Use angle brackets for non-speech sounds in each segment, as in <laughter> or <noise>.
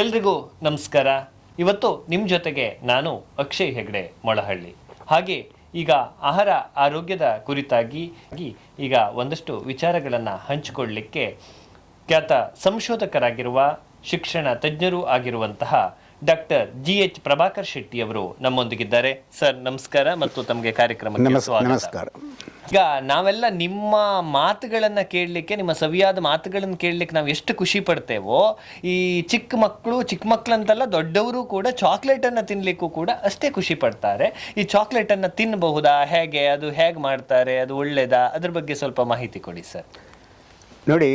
ಎಲ್ರಿಗೂ ನಮಸ್ಕಾರ. ಇವತ್ತು ನಿಮ್ಮ ಜೊತೆಗೆ ನಾನು ಅಕ್ಷಯ್ ಹೆಗ್ಡೆ ಮೊಳಹಳ್ಳಿ. ಹಾಗೆ ಈಗ ಆಹಾರ ಆರೋಗ್ಯದ ಕುರಿತಾಗಿ ಈಗ ಒಂದಷ್ಟು ವಿಚಾರಗಳನ್ನು ಹಂಚಿಕೊಳ್ಳಲಿಕ್ಕೆ ಖ್ಯಾತ ಸಂಶೋಧಕರಾಗಿರುವ ಶಿಕ್ಷಣ ತಜ್ಞರೂ ಆಗಿರುವಂತಹ doctor G H Prabhakar Shetty ಅವರು ನಮ್ಮೊಂದಿಗಿದ್ದಾರೆ. ಸರ್ ನಮಸ್ಕಾರ ಮತ್ತು ತಮಗೆ ಕಾರ್ಯಕ್ರಮಕ್ಕೆ ಸ್ವಾಗತ. ನಮಸ್ಕಾರ. ಈಗ ನಾವೆಲ್ಲ ನಿಮ್ಮ ಮಾತುಗಳನ್ನು ಕೇಳಲಿಕ್ಕೆ, ನಿಮ್ಮ ಸವಿಯಾದ ಮಾತುಗಳನ್ನು ಕೇಳಲಿಕ್ಕೆ ನಾವು ಎಷ್ಟು ಖುಷಿ ಪಡ್ತೇವೋ, ಈ ಚಿಕ್ಕ ಮಕ್ಕಳು, ಚಿಕ್ಕ ಮಕ್ಕಳಂತಲ್ಲ ದೊಡ್ಡವರು ಕೂಡ ಚಾಕ್ಲೇಟನ್ನು ತಿನ್ನಲಿಕ್ಕೂ ಕೂಡ ಅಷ್ಟೇ ಖುಷಿ ಪಡ್ತಾರೆ. ಈ ಚಾಕ್ಲೇಟನ್ನು ತಿನ್ನಬಹುದಾ ಹೇಗೆ? ಅದು ಹೇಗೆ ಮಾಡ್ತಾರೆ? ಅದು ಒಳ್ಳೇದಾ? ಅದ್ರ ಬಗ್ಗೆ ಸ್ವಲ್ಪ ಮಾಹಿತಿ ಕೊಡಿ ಸರ್. ನೋಡಿ,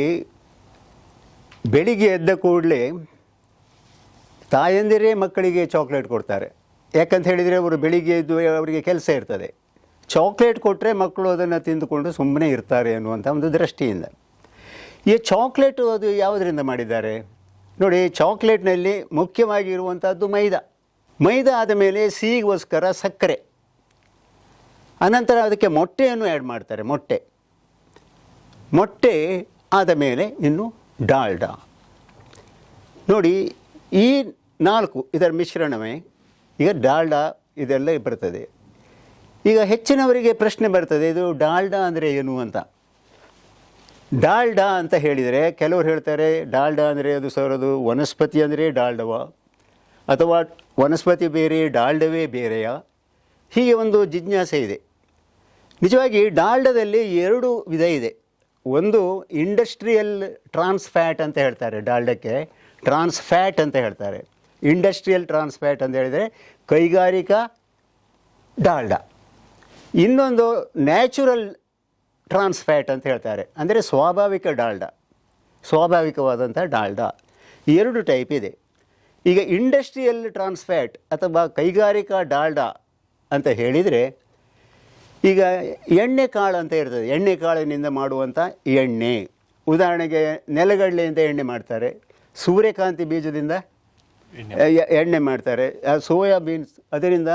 ಬೆಳಿಗ್ಗೆ ಎದ್ದ ಕೂಡಲೇ ತಾಯಂದಿರೇ ಮಕ್ಕಳಿಗೆ ಚಾಕ್ಲೇಟ್ ಕೊಡ್ತಾರೆ. ಯಾಕಂತ ಹೇಳಿದರೆ ಅವರು ಬೆಳಿಗ್ಗೆ ಎದ್ದು ಅವರಿಗೆ ಕೆಲಸ ಇರ್ತದೆ. ಚಾಕ್ಲೇಟ್ ಕೊಟ್ಟರೆ ಮಕ್ಕಳು ಅದನ್ನು ತಿಂದುಕೊಂಡು ಸುಮ್ಮನೆ ಇರ್ತಾರೆ ಅನ್ನುವಂಥ ಒಂದು ದೃಷ್ಟಿಯಿಂದ. ಈ ಚಾಕ್ಲೇಟು ಅದು ಯಾವುದರಿಂದ ಮಾಡಿದ್ದಾರೆ? ನೋಡಿ ಚಾಕ್ಲೇಟ್ನಲ್ಲಿ ಮುಖ್ಯವಾಗಿ ಇರುವಂಥದ್ದು ಮೈದಾ. ಮೈದಾ ಆದ ಮೇಲೆ ಸಿಹಿಗೋಸ್ಕರ ಸಕ್ಕರೆ. ಅನಂತರ ಅದಕ್ಕೆ ಮೊಟ್ಟೆಯನ್ನು ಆ್ಯಡ್ ಮಾಡ್ತಾರೆ, ಮೊಟ್ಟೆ. ಮೊಟ್ಟೆ ಆದ ಮೇಲೆ ಇನ್ನು ಡಾಲ್ಡಾ. ನೋಡಿ, ಈ ನಾಲ್ಕು ಇದರ ಮಿಶ್ರಣವೇ, ಈಗ ಡಾಲ್ಡಾ ಇದೆಲ್ಲ ಬರ್ತದೆ. ಈಗ ಹೆಚ್ಚಿನವರಿಗೆ ಪ್ರಶ್ನೆ ಬರ್ತದೆ, ಇದು ಡಾಲ್ಡಾ ಅಂದರೆ ಏನು ಅಂತ. ಡಾಲ್ಡಾ ಅಂತ ಹೇಳಿದರೆ, ಕೆಲವರು ಹೇಳ್ತಾರೆ, ಡಾಲ್ಡಾ ಅಂದರೆ ಅದು ಸರ್ ಅದು ವನಸ್ಪತಿ ಅಂದರೆ ಡಾಲ್ಡವ, ಅಥವಾ ವನಸ್ಪತಿ ಬೇರೆ, ಡಾಲ್ಡವೇ ಬೇರೆಯ? ಹೀಗೆ ಒಂದು ಜಿಜ್ಞಾಸೆ ಇದೆ. ನಿಜವಾಗಿ ಡಾಲ್ಡದಲ್ಲಿ ಎರಡು ವಿಧ ಇದೆ. ಒಂದು ಇಂಡಸ್ಟ್ರಿಯಲ್ ಟ್ರಾನ್ಸ್ ಫ್ಯಾಟ್ ಅಂತ ಹೇಳ್ತಾರೆ ಡಾಲ್ಡಕ್ಕೆ, ಟ್ರಾನ್ಸ್ ಫ್ಯಾಟ್ ಅಂತ ಹೇಳ್ತಾರೆ. ಇಂಡಸ್ಟ್ರಿಯಲ್ ಟ್ರಾನ್ಸ್ ಫ್ಯಾಟ್ ಅಂತ ಹೇಳಿದರೆ ಕೈಗಾರಿಕಾ ಡಾಲ್ಡ. ಇನ್ನೊಂದು ನ್ಯಾಚುರಲ್ ಟ್ರಾನ್ಸ್ ಫ್ಯಾಟ್ ಅಂತ ಹೇಳ್ತಾರೆ. ಅಂದರೆ ಸ್ವಾಭಾವಿಕ ಡಾಲ್ಡ. ಸ್ವಾಭಾವಿಕವಾದಂಥ ಡಾಲ್ಡ. ಎರಡು ಟೈಪ್ ಇದೆ. ಈಗ ಇಂಡಸ್ಟ್ರಿಯಲ್ ಟ್ರಾನ್ಸ್ ಫ್ಯಾಟ್ ಅಥವಾ ಕೈಗಾರಿಕಾ ಡಾಲ್ಡ ಅಂತ ಹೇಳಿದರೆ ಈಗ ಎಣ್ಣೆ ಕಾಳು ಅಂತ ಇರ್ತದೆ. ಎಣ್ಣೆ ಕಾಳಿನಿಂದ ಮಾಡುವಂಥ ಎಣ್ಣೆ. ಉದಾಹರಣೆಗೆ ನೆಲಗಡಲೆಯಿಂದ ಎಣ್ಣೆ ಮಾಡ್ತಾರೆ. ಸೂರ್ಯಕಾಂತಿ ಬೀಜದಿಂದ ಎಣ್ಣೆ. ಮಾಡ್ತಾರೆ. ಸೋಯಾಬೀನ್ಸ್ ಸೋಯಾ ಬೀನ್ಸ್ ಅದರಿಂದ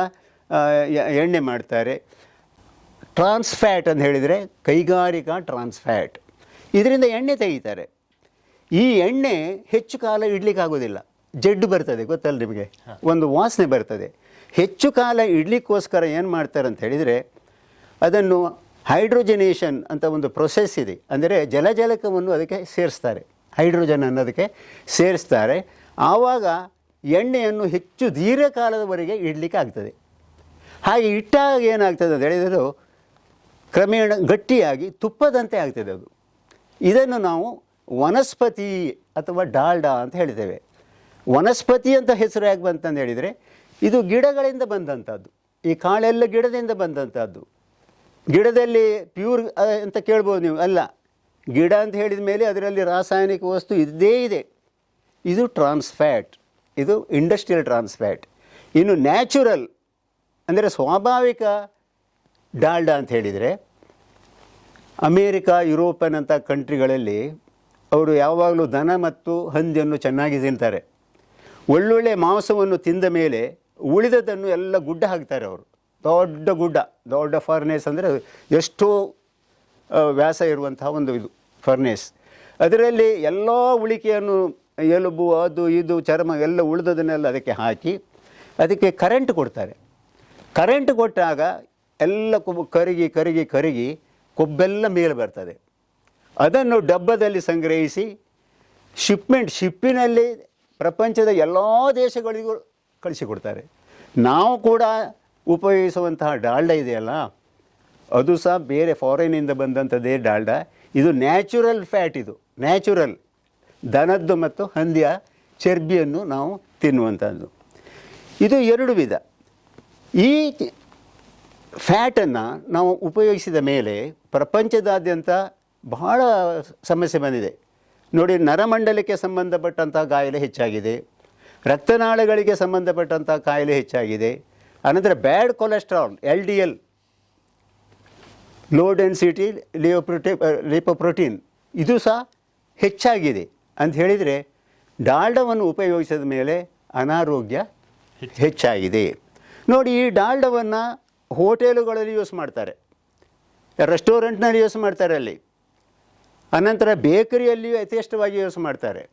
ಎಣ್ಣೆ ಮಾಡ್ತಾರೆ. ಟ್ರಾನ್ಸ್ ಫ್ಯಾಟ್ ಅಂತ ಹೇಳಿದರೆ ಕೈಗಾರಿಕಾ ಟ್ರಾನ್ಸ್ ಫ್ಯಾಟ್. ಇದರಿಂದ ಎಣ್ಣೆ ತೆಗಿತಾರೆ. ಈ ಎಣ್ಣೆ ಹೆಚ್ಚು ಕಾಲ ಇಡ್ಲಿಕ್ಕೆ ಆಗೋದಿಲ್ಲ ಜಡ್ಡು ಬರ್ತದೆ ಗೊತ್ತಲ್ಲ ನಿಮಗೆ? ಒಂದು ವಾಸನೆ ಬರ್ತದೆ. ಹೆಚ್ಚು ಕಾಲ ಇಡಲಿಕ್ಕೋಸ್ಕರ ಏನು ಮಾಡ್ತಾರೆ ಅಂತ ಹೇಳಿದರೆ ಅದನ್ನು ಹೈಡ್ರೋಜನೇಷನ್ ಅಂತ ಒಂದು ಪ್ರೊಸೆಸ್ ಇದೆ. ಅಂದರೆ ಜಲಜಲಕವನ್ನು ಅದಕ್ಕೆ ಸೇರಿಸ್ತಾರೆ. ಹೈಡ್ರೋಜನ್ ಅನ್ನೋದಕ್ಕೆ ಸೇರಿಸ್ತಾರೆ. ಆವಾಗ ಎಣ್ಣೆಯನ್ನು ಹೆಚ್ಚು ದೀರ್ಘಕಾಲದವರೆಗೆ ಇಡಲಿಕ್ಕೆ ಆಗ್ತದೆ ಹಾಗೆ ಇಟ್ಟಾಗ ಏನಾಗ್ತದೆ ಅಂತ ಹೇಳಿದರೆ ಕ್ರಮೇಣ ಗಟ್ಟಿಯಾಗಿ ತುಪ್ಪದಂತೆ ಆಗ್ತದೆ ಅದು. ಇದನ್ನು ನಾವು ವನಸ್ಪತಿ ಅಥವಾ ಡಾಲ್ಡಾ ಅಂತ ಹೇಳಿದ್ದೇವೆ. ವನಸ್ಪತಿ ಅಂತ ಹೆಸರು ಯಾಕೆ ಬಂತಂದು ಹೇಳಿದರೆ, ಇದು ಗಿಡಗಳಿಂದ ಬಂದಂಥದ್ದು ಈ ಕಾಳೆಲ್ಲ ಗಿಡದಿಂದ ಬಂದಂಥದ್ದು ಗಿಡದಲ್ಲಿ ಪ್ಯೂರ್ ಅಂತ ಕೇಳ್ಬೋದು ನೀವು. ಅಲ್ಲ, ಗಿಡ ಅಂತ ಹೇಳಿದ ಮೇಲೆ ಅದರಲ್ಲಿ ರಾಸಾಯನಿಕ ವಸ್ತು ಇದ್ದೇ ಇದೆ. ಇದು ಟ್ರಾನ್ಸ್ಫ್ಯಾಟ್ ಇದು ಇಂಡಸ್ಟ್ರಿಯಲ್ ಟ್ರಾನ್ಸ್ಫ್ಯಾಟ್ ಇನ್ನು ನ್ಯಾಚುರಲ್ ಅಂದರೆ ಸ್ವಾಭಾವಿಕ ಡಾಲ್ಡಾ ಅಂತ ಹೇಳಿದರೆ, ಅಮೇರಿಕಾ ಅಂತ ಕಂಟ್ರಿಗಳಲ್ಲಿ ಅವರು ಯಾವಾಗಲೂ ದನ ಮತ್ತು ಹಂದಿಯನ್ನು ಚೆನ್ನಾಗಿ ತಿಂತಾರೆ. ಒಳ್ಳೊಳ್ಳೆ ಮಾಂಸವನ್ನು ತಿಂದ ಮೇಲೆ ಉಳಿದದನ್ನು ಎಲ್ಲ ಗುಡ್ಡ ಹಾಕ್ತಾರೆ ಅವರು. ದೊಡ್ಡ ಗುಡ್ಡ, ದೊಡ್ಡ ಫರ್ನೇಸ್ ಅಂದರೆ ಎಷ್ಟೋ ವ್ಯಾಸ ಇರುವಂತಹ ಒಂದು ಇದು, ಫರ್ನೇಸ್. ಅದರಲ್ಲಿ ಎಲ್ಲ ಉಳಿಕೆಯನ್ನು ಎಲುಬು, ಅದು, ಇದು, ಚರ್ಮ ಎಲ್ಲ ಉಳಿದದನ್ನೆಲ್ಲ ಅದಕ್ಕೆ ಹಾಕಿ, ಅದಕ್ಕೆ ಕರೆಂಟ್ ಕೊಡ್ತಾರೆ. ಕರೆಂಟ್ ಕೊಟ್ಟಾಗ ಎಲ್ಲ ಕೊಬ್ಬು ಕರಗಿ ಕರಗಿ ಕರಗಿ ಕೊಬ್ಬೆಲ್ಲ ಮೇಲೆ ಬರ್ತದೆ. ಅದನ್ನು ಡಬ್ಬದಲ್ಲಿ ಸಂಗ್ರಹಿಸಿ ಶಿಪ್ಮೆಂಟ್ ಶಿಪ್ಪಿನಲ್ಲಿ ಪ್ರಪಂಚದ ಎಲ್ಲ ದೇಶಗಳಿಗೂ ಕಳಿಸಿಕೊಡ್ತಾರೆ. ನಾವು ಕೂಡ ಉಪಯೋಗಿಸುವಂತಹ ಡಾಲ್ಡ ಇದೆಯಲ್ಲ, ಅದು ಸಹ ಬೇರೆ ಫಾರಿನಿಂದ ಬಂದಂಥದ್ದೇ ಡಾಲ್ಡ. ಇದು ನ್ಯಾಚುರಲ್ ಫ್ಯಾಟ್ ಇದು ನ್ಯಾಚುರಲ್ ದನದ್ದು ಮತ್ತು ಹಂದಿಯ ಚರ್ಬಿಯನ್ನು ನಾವು ತಿನ್ನುವಂಥದ್ದು. ಇದು ಎರಡು ವಿಧ. ಈ ಫ್ಯಾಟನ್ನು ನಾವು ಉಪಯೋಗಿಸಿದ ಮೇಲೆ ಪ್ರಪಂಚದಾದ್ಯಂತ ಬಹಳ ಸಮಸ್ಯೆ ಬಂದಿದೆ. ನೋಡಿ, ನರಮಂಡಲಕ್ಕೆ ಸಂಬಂಧಪಟ್ಟಂಥ ಕಾಯಿಲೆ ಹೆಚ್ಚಾಗಿದೆ. ರಕ್ತನಾಳಗಳಿಗೆ ಸಂಬಂಧಪಟ್ಟಂಥ ಕಾಯಿಲೆ ಹೆಚ್ಚಾಗಿದೆ. ಅನಂತರ bad cholesterol, L D L, low density, lipoprotein, lipoprotein, ಇದು ಸಹ ಹೆಚ್ಚಾಗಿದೆ ಅಂತ ಹೇಳಿದರೆ ಡಾಲ್ಡವನ್ನು ಉಪಯೋಗಿಸಿದ ಮೇಲೆ ಅನಾರೋಗ್ಯ ಹೆಚ್ಚಾಗಿದೆ. ನೋಡಿ, ಈ ಡಾಲ್ಡವನ್ನು ಹೋಟೆಲುಗಳಲ್ಲಿ ಯೂಸ್ ಮಾಡ್ತಾರೆ. ರೆಸ್ಟೋರೆಂಟ್ನಲ್ಲಿ ಯೂಸ್ ಮಾಡ್ತಾರೆ ಅಲ್ಲಿ. ಅನಂತರ ಬೇಕರಿಯಲ್ಲಿಯೂ ಯಥೇಷ್ಟವಾಗಿ ಯೂಸ್ ಮಾಡ್ತಾರೆ.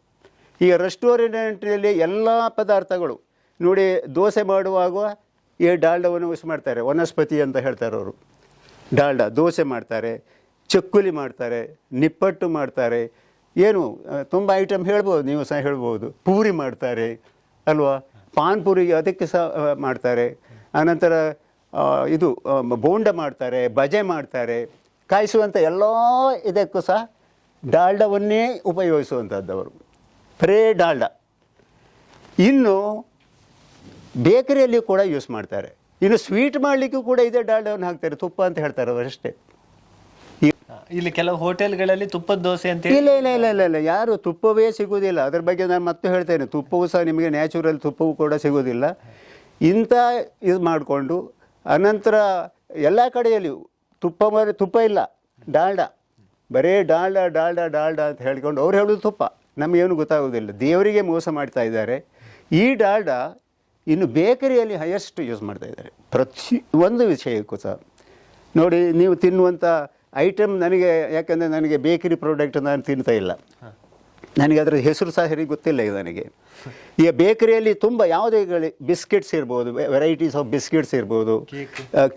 ಈಗ ರೆಸ್ಟೋರೆಂಟ್ನಲ್ಲಿ ಎಲ್ಲ ಪದಾರ್ಥಗಳು, ನೋಡಿ ದೋಸೆ ಮಾಡುವಾಗ ಈ ಡಾಲ್ಡವನ್ನು ಯೂಸ್ ಮಾಡ್ತಾರೆ. ವನಸ್ಪತಿ ಅಂತ ಹೇಳ್ತಾರೆ ಅವರು. ಡಾಲ್ಡ, ದೋಸೆ ಮಾಡ್ತಾರೆ, ಚಕ್ಕುಲಿ ಮಾಡ್ತಾರೆ, ನಿಪ್ಪಟ್ಟು ಮಾಡ್ತಾರೆ. ಏನು, ತುಂಬ ಐಟಮ್ ಹೇಳ್ಬೋದು, ನೀವು ಸಹ ಹೇಳ್ಬೋದು. ಪೂರಿ ಮಾಡ್ತಾರೆ, ಅಲ್ವಾ? ಪಾನ್ ಪೂರಿ ಅದಕ್ಕೆ ಸಹ ಮಾಡ್ತಾರೆ. ಆನಂತರ ಇದು ಬೋಂಡ ಮಾಡ್ತಾರೆ ಬಜೆ ಮಾಡ್ತಾರೆ ಕಾಯಿಸುವಂಥ ಎಲ್ಲ ಇದಕ್ಕೂ ಸಹ ಡಾಲ್ಡವನ್ನೇ ಅವರು ಪ್ರೇ ಡಾಲ್ಡ. ಇನ್ನು ಬೇಕರಿಯಲ್ಲಿ ಕೂಡ ಯೂಸ್ ಮಾಡ್ತಾರೆ. ಇನ್ನು ಸ್ವೀಟ್ ಮಾಡಲಿಕ್ಕೂ ಕೂಡ ಇದೇ ಡಾಲ್ಡವನ್ನು ಹಾಕ್ತಾರೆ ತುಪ್ಪ ಅಂತ ಹೇಳ್ತಾರೆ ಅವರಷ್ಟೇ ಇಲ್ಲಿ ಕೆಲವು ಹೋಟೆಲ್ಗಳಲ್ಲಿ ತುಪ್ಪದ ದೋಸೆ ಅಂತ ಇಲ್ಲ ಇಲ್ಲ ಇಲ್ಲ ಇಲ್ಲ ಇಲ್ಲ ಯಾರು ತುಪ್ಪವೇ ಸಿಗುವುದಿಲ್ಲ. ಅದ್ರ ಬಗ್ಗೆ ನಾನು ಮತ್ತೆ ಹೇಳ್ತೇನೆ. ತುಪ್ಪವೂ ಸಹ ನಿಮಗೆ ನ್ಯಾಚುರಲ್ ತುಪ್ಪವೂ ಕೂಡ ಸಿಗೋದಿಲ್ಲ ಇಂಥ ಇದು ಮಾಡಿಕೊಂಡು ಅನಂತರ ಎಲ್ಲ ಕಡೆಯಲ್ಲಿ ತುಪ್ಪ ಮರ ತುಪ್ಪ ಇಲ್ಲ, ಡಾಲ್ಡ. ಬರೇ ಡಾಲ್ಡ ಡಾಲ್ಡ ಡಾಲ್ಡ ಅಂತ ಹೇಳ್ಕೊಂಡು ಅವ್ರು ಹೇಳೋದು ತುಪ್ಪ. ನಮಗೇನು ಗೊತ್ತಾಗೋದಿಲ್ಲ. ದೇವರಿಗೆ ಮೋಸ ಮಾಡ್ತಾ ಇದ್ದಾರೆ. ಈ ಡಾಲ್ಡ ಇನ್ನು ಬೇಕರಿಯಲ್ಲಿ ಹೈಯೆಸ್ಟ್ ಯೂಸ್ ಮಾಡ್ತಾ ಇದ್ದಾರೆ. ಪ್ರತಿ ಒಂದು ವಿಷಯಕ್ಕೂ ಸಹ. ನೋಡಿ, ನೀವು ತಿನ್ನುವಂಥ ಐಟಮ್ ನನಗೆ, ಯಾಕಂದರೆ ನನಗೆ ಬೇಕರಿ ಪ್ರಾಡಕ್ಟ್ ನಾನು ತಿಂತಾ ಇಲ್ಲ. ನನಗೆ ಅದರ ಹೆಸರು ಸಹ ಸರಿ ಗೊತ್ತಿಲ್ಲ ನನಗೆ. <laughs> ಈಗ ಬೇಕರಿಯಲ್ಲಿ ತುಂಬ ಯಾವುದೇ ಬಿಸ್ಕೆಟ್ಸ್ ಇರ್ಬೋದು ವೆರೈಟೀಸ್ ಆಫ್ ಬಿಸ್ಕೆಟ್ಸ್ ಇರ್ಬೋದು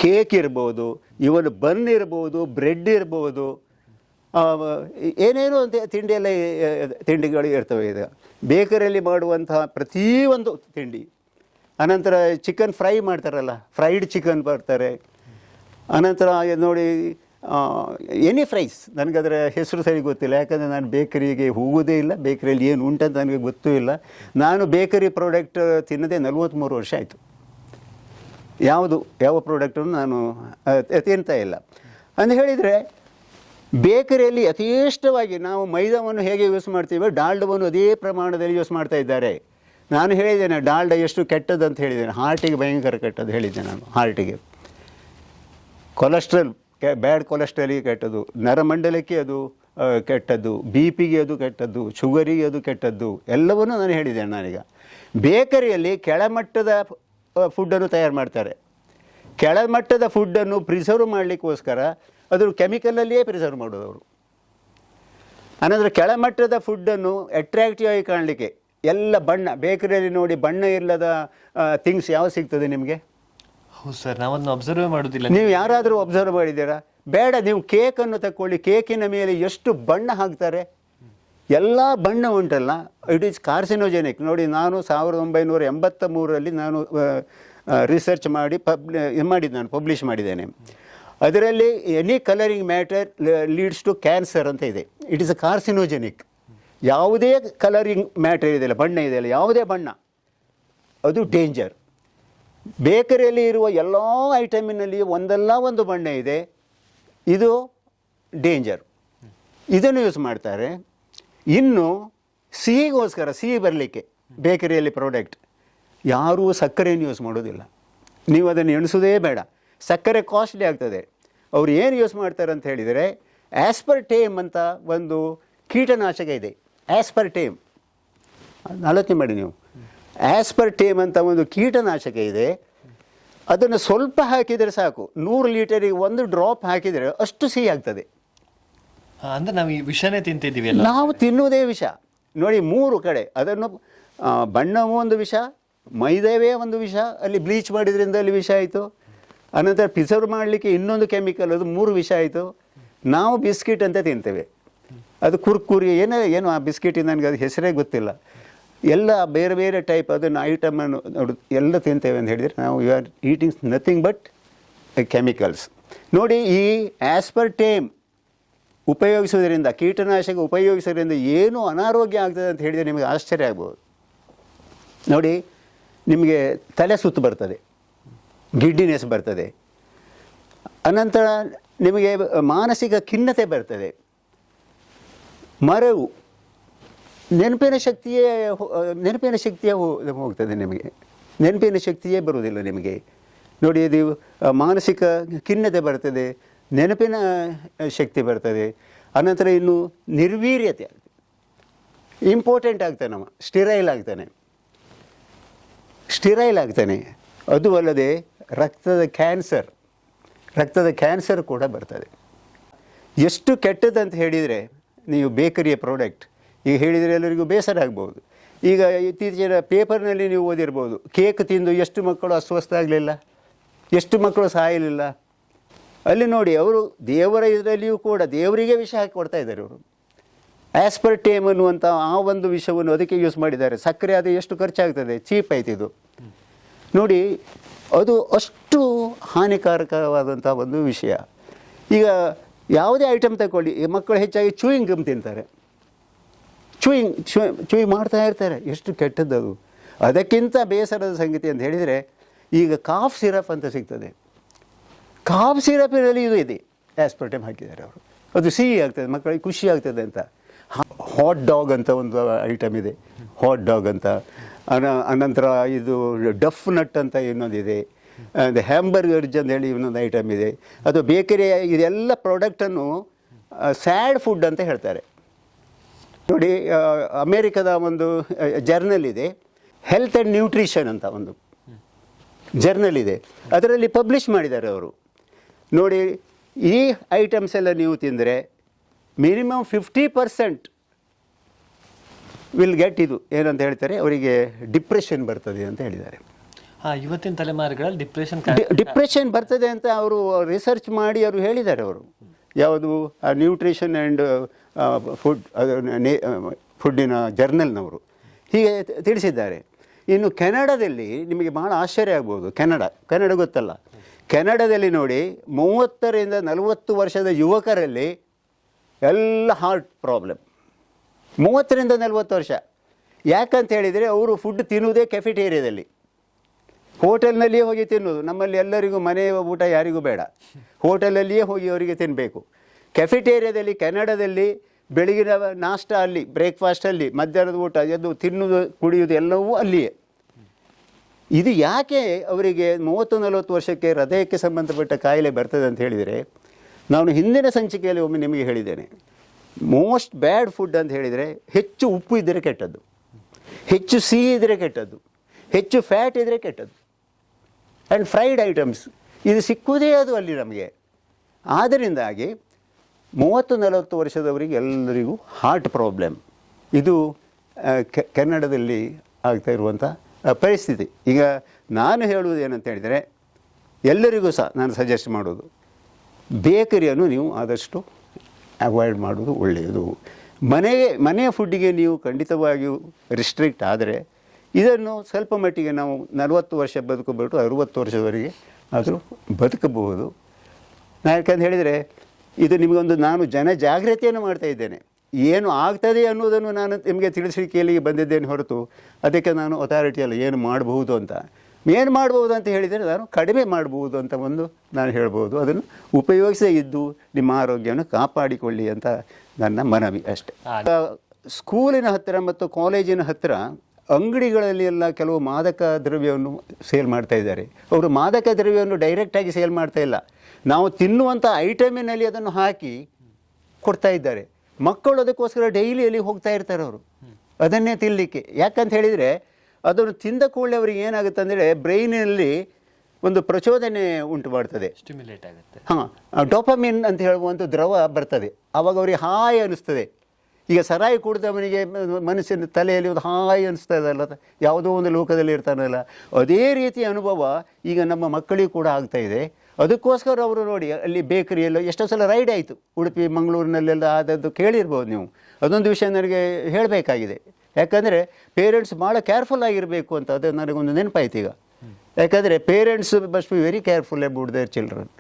ಕೇಕ್. ಇರ್ಬೋದು ಇವನ್ ಬನ್ ಇರ್ಬೋದು ಬ್ರೆಡ್ ಇರ್ಬೋದು ಏನೇನು ಅಂತ ತಿಂಡಿ ಎಲ್ಲ ತಿಂಡಿಗಳು ಇರ್ತವೆ ಈಗ. ಬೇಕರಿಯಲ್ಲಿ ಮಾಡುವಂತಹ ಪ್ರತಿಯೊಂದು ತಿಂಡಿ. ಅನಂತರ ಚಿಕನ್ ಫ್ರೈ ಮಾಡ್ತಾರಲ್ಲ ಫ್ರೈಡ್ ಚಿಕನ್ ಬರ್ತಾರೆ. ಅನಂತರ ನೋಡಿ ಎನಿ ಫ್ರೈಸ್. ನನಗದರ ಹೆಸರು ಸರಿ ಗೊತ್ತಿಲ್ಲ. ಯಾಕಂದರೆ ನಾನು ಬೇಕರಿಗೆ ಹೋಗೋದೇ ಇಲ್ಲ. ಬೇಕರಿಯಲ್ಲಿ ಏನು ಉಂಟಂತ ನನಗೆ ಗೊತ್ತೂ ಇಲ್ಲ. ನಾನು ಬೇಕರಿ ಪ್ರಾಡಕ್ಟ್ ತಿನ್ನದೇ ನಲ್ವತ್ತ್ಮೂರು ವರ್ಷ ಆಯಿತು. ಯಾವುದು, ಯಾವ ಪ್ರಾಡಕ್ಟನ್ನು ನಾನು ತಿಂತಾ ಇಲ್ಲ. ಅಂತ ಹೇಳಿದರೆ, ಬೇಕರಿಯಲ್ಲಿ ಯಥೇಷ್ಟವಾಗಿ ನಾವು ಮೈದಾವನ್ನು ಹೇಗೆ ಯೂಸ್ ಮಾಡ್ತೀವೋ, ಡಾಲ್ಡವನ್ನು ಅದೇ ಪ್ರಮಾಣದಲ್ಲಿ ಯೂಸ್ ಮಾಡ್ತಾ ಇದ್ದಾರೆ. ನಾನು ಹೇಳಿದ್ದೇನೆ, ಡಾಲ್ಡ ಎಷ್ಟು ಕೆಟ್ಟದ್ದು ಅಂತ ಹೇಳಿದ್ದೇನೆ. ಹಾರ್ಟಿಗೆ ಭಯಂಕರ ಕೆಟ್ಟದ್ದು ಹೇಳಿದ್ದೆ ನಾನು ಹಾರ್ಟಿಗೆ ಕೊಲೆಸ್ಟ್ರಾಲ್ ಬ್ಯಾಡ್ ಕೊಲೆಸ್ಟ್ರಾಲಿಗೆ ಕೆಟ್ಟದ್ದು ನರಮಂಡಲಕ್ಕೆ ಅದು ಕೆಟ್ಟದ್ದು ಬಿ ಪಿಗೆ ಅದು ಕೆಟ್ಟದ್ದು, ಶುಗರಿಗೆ ಅದು ಕೆಟ್ಟದ್ದು, ಎಲ್ಲವನ್ನೂ ನಾನು ಹೇಳಿದ್ದೇನೆ ನಾನೀಗ. ಬೇಕರಿಯಲ್ಲಿ ಕೆಳಮಟ್ಟದ ಫುಡ್ಡನ್ನು ತಯಾರು ಮಾಡ್ತಾರೆ. ಕೆಳಮಟ್ಟದ ಫುಡ್ಡನ್ನು ಪ್ರಿಸರ್ವ್ ಮಾಡಲಿಕ್ಕೋಸ್ಕರ ಅದನ್ನು ಕೆಮಿಕಲಲ್ಲಿಯೇ ಪ್ರಿಸರ್ವ್ ಮಾಡೋದು ಅವರು ಕೆಳಮಟ್ಟದ ಫುಡ್ಡನ್ನು ಅಟ್ರ್ಯಾಕ್ಟಿವ್ ಆಗಿ ಕಾಣಲಿಕ್ಕೆ ಎಲ್ಲ ಬಣ್ಣ, ಬೇಕರಿಯಲ್ಲಿ ನೋಡಿ ಬಣ್ಣ ಇಲ್ಲದ ಥಿಂಗ್ಸ್ ಯಾವ ಸಿಗ್ತದೆ ನಿಮಗೆ? ಹೌದು ಸರ್ ಮಾಡೋದಿಲ್ಲ. ನೀವು ಯಾರಾದರೂ ಅಬ್ಸರ್ವ್ ಮಾಡಿದ್ದೀರಾ? ಬೇಡ, ನೀವು ಕೇಕನ್ನು ತಕ್ಕೊಳ್ಳಿ ಕೇಕಿನ ಮೇಲೆ ಎಷ್ಟು ಬಣ್ಣ ಹಾಕ್ತಾರೆ? ಎಲ್ಲ ಬಣ್ಣ ಉಂಟಲ್ಲ. ಇಟ್ ಈಸ್ ಕಾರ್ಸಿನೋಜೆನಿಕ್ ನೋಡಿ, ನಾನು ಸಾವಿರದ ಒಂಬೈನೂರ ಎಂಬತ್ತ ಮೂರರಲ್ಲಿ ನಾನು ರಿಸರ್ಚ್ ಮಾಡಿ ಪಬ್ಲಿ ಮಾಡಿದ್ದು ನಾನು ಪಬ್ಲಿಷ್ ಮಾಡಿದ್ದೇನೆ. ಅದರಲ್ಲಿ any colouring matter leads to cancer ಅಂತ ಇದೆ. ಇಟ್ ಇಸ್ ಅ ಕಾರ್ಸಿನೋಜೆನಿಕ್ ಯಾವುದೇ ಕಲರಿಂಗ್ ಮ್ಯಾಟರ್ ಇದೆಯಲ್ಲ ಬಣ್ಣ ಇದೆಯಲ್ಲ ಯಾವುದೇ ಬಣ್ಣ, ಅದು ಡೇಂಜರ್ ಬೇಕರಿಯಲ್ಲಿ ಇರುವ ಎಲ್ಲ ಐಟಮಿನಲ್ಲಿ ಒಂದಲ್ಲ ಒಂದು ಬಣ್ಣ ಇದೆ. ಇದು ಡೇಂಜರ್. ಇದನ್ನು ಯೂಸ್ ಮಾಡ್ತಾರೆ. ಇನ್ನು ಸಿಹಿಗೋಸ್ಕರ, ಸಿಹಿ ಬರಲಿಕ್ಕೆ ಬೇಕರಿಯಲ್ಲಿ ಪ್ರಾಡಕ್ಟ್ ಯಾರೂ ಸಕ್ಕರೆಯನ್ನು ಯೂಸ್ ಮಾಡೋದಿಲ್ಲ. ನೀವು ಅದನ್ನು ಎಣಿಸೋದೇ ಬೇಡ. ಸಕ್ಕರೆ ಕಾಸ್ಟ್ಲಿ ಆಗ್ತದೆ. ಅವ್ರು ಏನು ಯೂಸ್ ಮಾಡ್ತಾರೆ ಅಂತ ಹೇಳಿದರೆ ಆಸ್ಪರ್ಟೇಮ್ ಅಂತ ಒಂದು ಕೀಟನಾಶಕ ಇದೆ. ಆಸ್ಪರ್ಟೇಮ್ ಆಲೋಚನೆ ಮಾಡಿ ನೀವು. ಆಸ್ಪರ್ಟೇಮ್ ಅಂತ ಒಂದು ಕೀಟನಾಶಕ ಇದೆ. ಅದನ್ನು ಸ್ವಲ್ಪ ಹಾಕಿದರೆ ಸಾಕು. ನೂರು ಲೀಟರಿಗೆ ಒಂದು ಡ್ರಾಪ್ ಹಾಕಿದರೆ ಅಷ್ಟು ಸಿಹಿ ಆಗ್ತದೆ. ಅಂದರೆ ನಾವು ಈ ವಿಷನೇ ತಿಂತಿದ್ದೀವಿ ನಾವು ತಿನ್ನುವುದೇ ವಿಷ. ನೋಡಿ ಮೂರು ಕಡೆ. ಅದನ್ನು ಬಣ್ಣವು ಬಣ್ಣವೂ ಒಂದು ವಿಷ ಮೈದೇವೇ ಒಂದು ವಿಷ. ಅಲ್ಲಿ ಬ್ಲೀಚ್ ಮಾಡಿದ್ರಿಂದ ಅಲ್ಲಿ ವಿಷ ಆಯಿತು. ಅನಂತರ ಪ್ರಿಸರ್ವ್ ಮಾಡಲಿಕ್ಕೆ ಇನ್ನೊಂದು ಕೆಮಿಕಲ್ ಅದು ಮೂರು ವಿಷ ಆಯಿತು. ನಾವು ಬಿಸ್ಕಿಟ್ ಅಂತ ತಿಂತೇವೆ. ಅದು ಕುರ್ಕುರಿ ಏನೇ ಏನು ಆ ಬಿಸ್ಕಿಟಿನ ನನಗೆ ಅದು ಹೆಸರೇ ಗೊತ್ತಿಲ್ಲ. ಎಲ್ಲ ಬೇರೆ ಬೇರೆ ಟೈಪ್ ಅದನ್ನು ಐಟಮನ್ನು ನೋಡು, ಎಲ್ಲ ತಿಂತೇವೆ ಅಂತ ಹೇಳಿದರೆ ನಾವು you are eating nothing but chemicals ನೋಡಿ, ಈ ಆಸ್ಪರ್ಟೇಮ್ ಉಪಯೋಗಿಸೋದ್ರಿಂದ ಕೀಟನಾಶಕ ಉಪಯೋಗಿಸೋದ್ರಿಂದ ಏನು ಅನಾರೋಗ್ಯ ಆಗ್ತದೆ ಅಂತ ಹೇಳಿದರೆ ನಿಮಗೆ ಆಶ್ಚರ್ಯ ಆಗ್ಬೋದು. ನೋಡಿ, ನಿಮಗೆ ತಲೆ ಸುತ್ತು ಬರ್ತದೆ ಗಿಡ್ಡಿನೆಸ್ ಬರ್ತದೆ. ಅನಂತರ ನಿಮಗೆ ಮಾನಸಿಕ ಖಿನ್ನತೆ ಬರ್ತದೆ. ಮರವು ನೆನಪಿನ ಶಕ್ತಿಯೇ ನೆನಪಿನ ಶಕ್ತಿಯೇ ಹೋಗ್ತದೆ ನಿಮಗೆ. ನೆನಪಿನ ಶಕ್ತಿಯೇ ಬರುವುದಿಲ್ಲ ನಿಮಗೆ. ನೋಡಿ, ಇದು ಮಾನಸಿಕ ಖಿನ್ನತೆ ಬರ್ತದೆ, ನೆನಪಿನ ಶಕ್ತಿ ಬರ್ತದೆ, ಅನಂತರ ಇನ್ನು ನಿರ್ವೀರ್ಯತೆ ಆಗ್ತದೆ. ಇಂಪಾರ್ಟೆಂಟ್ ಆಗ್ತಾನೆ ಅವ, ಸ್ಟಿರೈಲ್ ಆಗ್ತಾನೆ. ಸ್ಟಿರೈಲ್ ಆಗ್ತಾನೆ. ಅದು ಅಲ್ಲದೆ ರಕ್ತದ ಕ್ಯಾನ್ಸರ್ ರಕ್ತದ ಕ್ಯಾನ್ಸರ್ ಕೂಡ ಬರ್ತದೆ. ಎಷ್ಟು ಕೆಟ್ಟದಂತ ಹೇಳಿದರೆ, ನೀವು ಬೇಕರಿಯ ಪ್ರಾಡಕ್ಟ್ ಈಗ ಹೇಳಿದರೆ ಎಲ್ಲರಿಗೂ ಬೇಸರ ಆಗ್ಬೋದು. ಈಗ ಇತ್ತೀಚಿನ ಪೇಪರ್ನಲ್ಲಿ ನೀವು ಓದಿರ್ಬೋದು, ಕೇಕ್ ತಿಂದು ಎಷ್ಟು ಮಕ್ಕಳು ಅಸ್ವಸ್ಥ ಆಗಲಿಲ್ಲ? ಎಷ್ಟು ಮಕ್ಕಳು ಸಾಯಲಿಲ್ಲ? ಅಲ್ಲಿ ನೋಡಿ, ಅವರು ದೇವರ ಇದರಲ್ಲಿಯೂ ಕೂಡ ದೇವರಿಗೆ ವಿಷ ಹಾಕಿ ಕೊಡ್ತಾ ಇದ್ದಾರೆ ಅವರು. ಆಸ್ಪರ್ಟೇಮ್ ಅನ್ನುವಂಥ ಆ ಒಂದು ವಿಷವನ್ನು ಅದಕ್ಕೆ ಯೂಸ್ ಮಾಡಿದ್ದಾರೆ. ಸಕ್ಕರೆ ಅದು ಎಷ್ಟು ಖರ್ಚಾಗ್ತದೆ? ಚೀಪ್ ಇದು. ನೋಡಿ, ಅದು ಅಷ್ಟು ಹಾನಿಕಾರಕವಾದಂಥ ಒಂದು ವಿಷಯ. ಈಗ ಯಾವುದೇ ಐಟಮ್ ತಗೊಳ್ಳಿ ಮಕ್ಕಳು ಹೆಚ್ಚಾಗಿ ಚೂಯಿಂಗ್ ಗಮ್ ತಿಂತಾರೆ. ಚೂಯಿಂಗ್ ಚೂ ಚೂಯಿಂಗ್ ಮಾಡ್ತಾ ಇರ್ತಾರೆ. ಎಷ್ಟು ಕೆಟ್ಟದ್ದು ಅದಕ್ಕಿಂತ ಬೇಸರದ ಸಂಗತಿ ಅಂತ ಹೇಳಿದರೆ, ಈಗ ಕಾಫ್ ಸಿರಪ್ ಅಂತ ಸಿಗ್ತದೆ. ಕಾಫ್ ಸಿರಪಿನಲ್ಲಿ ಇದು ಇದೆ. ಆಸ್ಪರ್ಟಮ್ ಹಾಕಿದ್ದಾರೆ ಅವರು. ಅದು ಸಿಹಿ ಆಗ್ತದೆ, ಮಕ್ಕಳಿಗೆ ಖುಷಿ ಆಗ್ತದೆ ಅಂತ. ಹಾಟ್ ಡಾಗ್ ಅಂತ ಒಂದು ಐಟಮ್ ಇದೆ. ಹಾಟ್ ಡಾಗ್ ಅಂತ. ಅನ, ಅನಂತರ ಇದು ಡಫ್ ನಟ್ ಅಂತ ಇನ್ನೊಂದಿದೆ. ಅದು ಹ್ಯಾಂಬರ್ಗರ್ಜ್ ಅಂತ ಹೇಳಿ ಇನ್ನೊಂದು ಐಟಮ್ ಇದೆ. ಅದು ಬೇಕರಿ ಇದೆಲ್ಲ ಪ್ರಾಡಕ್ಟನ್ನು ಸ್ಯಾಡ್ ಫುಡ್ ಅಂತ ಹೇಳ್ತಾರೆ. ನೋಡಿ ಅಮೇರಿಕದ ಒಂದು ಜರ್ನಲ್ ಇದೆ. ಹೆಲ್ತ್ ಆ್ಯಂಡ್ ನ್ಯೂಟ್ರಿಷನ್ ಅಂತ ಒಂದು ಜರ್ನಲ್ ಇದೆ. ಅದರಲ್ಲಿ ಪಬ್ಲಿಷ್ ಮಾಡಿದ್ದಾರೆ ಅವರು. ನೋಡಿ ಈ ಐಟಮ್ಸ್ ಎಲ್ಲ ನೀವು ತಿಂದರೆ minimum fifty percent will get ಇದು. ಏನಂತ ಹೇಳ್ತಾರೆ? ಅವರಿಗೆ ಡಿಪ್ರೆಷನ್ ಬರ್ತದೆ ಅಂತ ಹೇಳಿದ್ದಾರೆ. ಇವತ್ತಿನ ತಲೆಮಾರುಗಳಲ್ಲಿ ಡಿಪ್ರೆಷನ್ ಡಿಪ್ರೆಷನ್ ಬರ್ತದೆ ಅಂತ ಅವರು ರಿಸರ್ಚ್ ಮಾಡಿ ಅವರು ಹೇಳಿದ್ದಾರೆ ಅವರು. ಯಾವುದು, ಆ ನ್ಯೂಟ್ರಿಷನ್ ಆ್ಯಂಡ್ ಫುಡ್ ಫುಡ್ಡಿನ ಜರ್ನಲ್ನವರು ಹೀಗೆ ತಿಳಿಸಿದ್ದಾರೆ. ಇನ್ನು ಕೆನಡಾದಲ್ಲಿ ನಿಮಗೆ ಭಾಳ ಆಶ್ಚರ್ಯ ಆಗ್ಬೋದು. ಕೆನಡಾ ಕೆನಡಾ ಗೊತ್ತಲ್ಲ. ಕೆನಡಾದಲ್ಲಿ ನೋಡಿ, ಮೂವತ್ತರಿಂದ ನಲವತ್ತು ವರ್ಷದ ಯುವಕರಲ್ಲಿ ಎಲ್ಲ ಹಾರ್ಟ್ ಪ್ರಾಬ್ಲಮ್ ಮೂವತ್ತರಿಂದ ನಲವತ್ತು ವರ್ಷ. ಯಾಕಂತ ಹೇಳಿದರೆ ಅವರು ಫುಡ್ ತಿನ್ನುವುದೇ ಕೆಫಿಟೇರಿಯಾದಲ್ಲಿ ಹೋಟೆಲ್ನಲ್ಲಿಯೇ ಹೋಗಿ ತಿನ್ನೋದು ನಮ್ಮಲ್ಲಿ ಎಲ್ಲರಿಗೂ ಮನೆಯ ಊಟ ಯಾರಿಗೂ ಬೇಡ. ಹೋಟೆಲಲ್ಲಿಯೇ ಹೋಗಿ ಅವರಿಗೆ ತಿನ್ನಬೇಕು ಕೆಫಿಟೇರಿಯಾದಲ್ಲಿ, ಕೆನಡಾದಲ್ಲಿ ಬೆಳಗಿನ ನಾಷ್ಟ ಅಲ್ಲಿ ಬ್ರೇಕ್ಫಾಸ್ಟಲ್ಲಿ ಮಧ್ಯಾಹ್ನದ ಊಟ, ಎದ್ದು ತಿನ್ನುವುದು, ಕುಡಿಯುವುದು ಎಲ್ಲವೂ ಅಲ್ಲಿಯೇ. ಇದು ಯಾಕೆ ಅವರಿಗೆ ಮೂವತ್ತು, ನಲವತ್ತು ವರ್ಷಕ್ಕೆ ಹೃದಯಕ್ಕೆ ಸಂಬಂಧಪಟ್ಟ ಕಾಯಿಲೆ ಬರ್ತದೆ ಅಂತ ಹೇಳಿದರೆ, ನಾನು ಹಿಂದಿನ ಸಂಚಿಕೆಯಲ್ಲಿ ಒಮ್ಮೆ ನಿಮಗೆ ಹೇಳಿದ್ದೇನೆ. ಮೋಸ್ಟ್ ಬ್ಯಾಡ್ ಫುಡ್ ಅಂತ ಹೇಳಿದರೆ, ಹೆಚ್ಚು ಉಪ್ಪು ಇದ್ದರೆ ಕೆಟ್ಟದ್ದು. ಹೆಚ್ಚು ಸಿಹಿ ಇದ್ದರೆ ಕೆಟ್ಟದ್ದು. ಹೆಚ್ಚು ಫ್ಯಾಟ್ ಇದ್ದರೆ ಕೆಟ್ಟದ್ದು. ಆ್ಯಂಡ್ ಫ್ರೈಡ್ ಐಟಮ್ಸ್ ಇದು ಸಿಕ್ಕುವುದೇ ಅದು ಅಲ್ಲಿ ನಮಗೆ. ಆದ್ದರಿಂದಾಗಿ ಮೂವತ್ತು, ನಲವತ್ತು ವರ್ಷದವರಿಗೆ ಎಲ್ಲರಿಗೂ ಹಾರ್ಟ್ ಪ್ರಾಬ್ಲಮ್ ಇದು ಕನ್ನಡದಲ್ಲಿ ಆಗ್ತಾ ಇರುವಂಥ ಪರಿಸ್ಥಿತಿ. ಈಗ ನಾನು ಹೇಳುವುದು ಏನಂತ ಹೇಳಿದರೆ, ಎಲ್ಲರಿಗೂ ಸಹ ನಾನು ಸಜೆಸ್ಟ್ ಮಾಡೋದು ಬೇಕರಿಯನ್ನು ನೀವು ಆದಷ್ಟು ಅವಾಯ್ಡ್ ಮಾಡೋದು ಒಳ್ಳೆಯದು. ಮನೆಗೆ, ಮನೆಯ ಫುಡ್ಡಿಗೆ ನೀವು ಖಂಡಿತವಾಗಿಯೂ ರಿಸ್ಟ್ರಿಕ್ಟ್ ಆದರೆ ಇದನ್ನು ಸ್ವಲ್ಪ ಮಟ್ಟಿಗೆ ನಾವು ನಲವತ್ತು ವರ್ಷ ಬದುಕಬಿಟ್ಟು ಅರುವತ್ತು ವರ್ಷದವರೆಗೆ ಆದರೂ ಬದುಕಬಹುದು. ನಾನು ಯಾಕಂತ ಹೇಳಿದರೆ ಇದು ನಿಮಗೊಂದು ನಾನು ಜನ ಜಾಗೃತಿಯನ್ನು ಮಾಡ್ತಾ ಇದ್ದೇನೆ. ಏನು ಆಗ್ತದೆ ಅನ್ನೋದನ್ನು ನಾನು ನಿಮಗೆ ತಿಳಿಸಲಿಕ್ಕೆ ಇಲ್ಲಿಗೆ ಬಂದಿದ್ದೇನೆ ಹೊರತು ಅದಕ್ಕೆ ನಾನು ಅಥಾರಿಟಿಯಲ್ಲ ಏನು ಮಾಡಬಹುದು ಅಂತ. ಏನು ಮಾಡ್ಬೋದು ಅಂತ ಹೇಳಿದರೆ ನಾನು ಕಡಿಮೆ ಮಾಡ್ಬೋದು ಅಂತ ಒಂದು ನಾನು ಹೇಳ್ಬೋದು ಅದನ್ನು ಉಪಯೋಗಿಸೇ ಇದ್ದು ನಿಮ್ಮ ಆರೋಗ್ಯವನ್ನು ಕಾಪಾಡಿಕೊಳ್ಳಿ ಅಂತ ನನ್ನ ಮನವಿ ಅಷ್ಟೆ. ಸ್ಕೂಲಿನ ಹತ್ತಿರ ಮತ್ತು ಕಾಲೇಜಿನ ಹತ್ತಿರ ಅಂಗಡಿಗಳಲ್ಲಿ ಎಲ್ಲ ಕೆಲವು ಮಾದಕ ದ್ರವ್ಯವನ್ನು ಸೇಲ್ ಮಾಡ್ತಾ ಇದ್ದಾರೆ. ಅವರು ಮಾದಕ ದ್ರವ್ಯವನ್ನು ಡೈರೆಕ್ಟಾಗಿ ಸೇಲ್ ಮಾಡ್ತಾ ಇಲ್ಲ. ನಾವು ತಿನ್ನುವಂಥ ಐಟಮಿನಲ್ಲಿ ಅದನ್ನು ಹಾಕಿ ಕೊಡ್ತಾ ಇದ್ದಾರೆ. ಮಕ್ಕಳು ಅದಕ್ಕೋಸ್ಕರ ಡೈಲಿಯಲ್ಲಿ ಹೋಗ್ತಾ ಇರ್ತಾರೆ ಅವರು. ಅದನ್ನೇ ತಿನ್ನಲಿಕ್ಕೆ ಯಾಕಂತ ಹೇಳಿದರೆ ಅದನ್ನು ತಿಂದ ಕೂಡಲೇ ಅವ್ರಿಗೆ ಏನಾಗುತ್ತೆ ಅಂದರೆ ಬ್ರೈನಲ್ಲಿ ಒಂದು ಪ್ರಚೋದನೆ ಉಂಟು ಮಾಡ್ತದೆ. ಸ್ಟಿಮ್ಯುಲೇಟ್ ಆಗುತ್ತೆ. ಹಾಂ ಡೋಪಮಿನ್ ಅಂತ ಹೇಳುವಂಥ ದ್ರವ ಬರ್ತದೆ. ಆವಾಗ ಅವರಿಗೆ ಹಾಯ್ ಅನ್ನಿಸ್ತದೆ. ಈಗ ಸರಾಯಿ ಕುಡಿದವನಿಗೆ ಮನಸ್ಸಿನ ತಲೆಯಲ್ಲಿ ಒಂದು ಹಾಯ್ ಅನಿಸ್ತದಲ್ಲ ಯಾವುದೋ ಒಂದು ಲೋಕದಲ್ಲಿ ಇರ್ತಾನಲ್ಲ ಅದೇ ರೀತಿಯ ಅನುಭವ ಈಗ ನಮ್ಮ ಮಕ್ಕಳಿಗೆ ಕೂಡ ಆಗ್ತಾ ಅದಕ್ಕೋಸ್ಕರ ಅವರು ನೋಡಿ, ಅಲ್ಲಿ ಬೇಕರಿಯೆಲ್ಲ ಎಷ್ಟೋ ಸಲ ರೈಡ್ ಆಯಿತು. ಉಡುಪಿ, ಮಂಗಳೂರಿನಲ್ಲೆಲ್ಲ ಆದದ್ದು ಕೇಳಿರ್ಬೋದು ನೀವು. ಅದೊಂದು ವಿಷಯ ನನಗೆ ಹೇಳಬೇಕಾಗಿದೆ. ಯಾಕಂದರೆ ಪೇರೆಂಟ್ಸ್ ಭಾಳ ಕೇರ್ಫುಲ್ ಆಗಿರಬೇಕು ಅಂತ ಅದು ನನಗೊಂದು ನೆನಪಾಯ್ತು ಈಗ. ಯಾಕಂದರೆ parents must be very careful about their children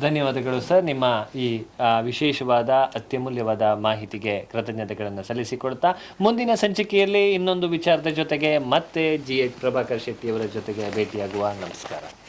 ಧನ್ಯವಾದಗಳು ಸರ್. ನಿಮ್ಮ ಈ ವಿಶೇಷವಾದ, ಅತ್ಯಮೂಲ್ಯವಾದ ಮಾಹಿತಿಗೆ ಕೃತಜ್ಞತೆಗಳನ್ನು ಸಲ್ಲಿಸಿಕೊಡ್ತಾ ಮುಂದಿನ ಸಂಚಿಕೆಯಲ್ಲಿ ಇನ್ನೊಂದು ವಿಚಾರದ ಜೊತೆಗೆ ಮತ್ತೆ ಜಿ ಎಚ್ ಪ್ರಭಾಕರ್ ಶೆಟ್ಟಿಯವರ ಜೊತೆಗೆ ಭೇಟಿಯಾಗುವ. ನಮಸ್ಕಾರ.